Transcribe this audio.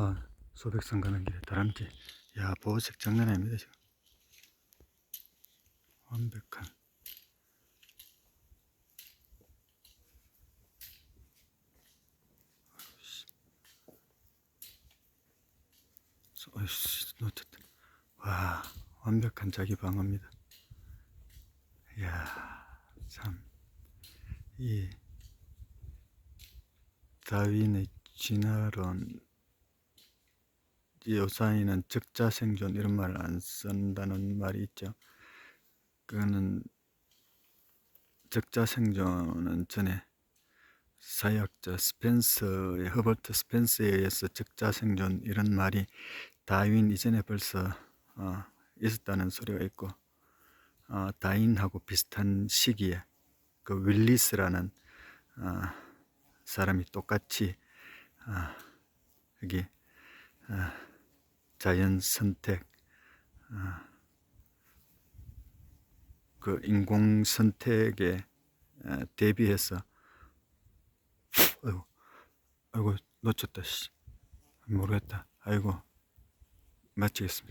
아, 소백산 가는 길에 다람쥐. 야, 보호색 장난 아닙니다, 지금. 완벽한. 소- 어이씨, 놓쳤다. 와, 완벽한 자기 방어입니다. 이야, 참. 이 다윈의 진화론 요사이는 적자 생존 이런 말을 안 쓴다는 말이 있죠. 그거는 적자 생존은 전에 사회학자 스펜서의 허버트 스펜서에 의해서 적자 생존 이런 말이 다윈 이전에 벌써 어, 있었다는 소리가 있고 어, 다윈하고 비슷한 시기에 그 윌리스라는 어, 사람이 똑같이 어, 여기 어, 자연 선택 어, 그 인공 선택에 어, 대비해서 아이고 아이고 놓쳤다 씨 모르겠다 아이고 마치겠습니다.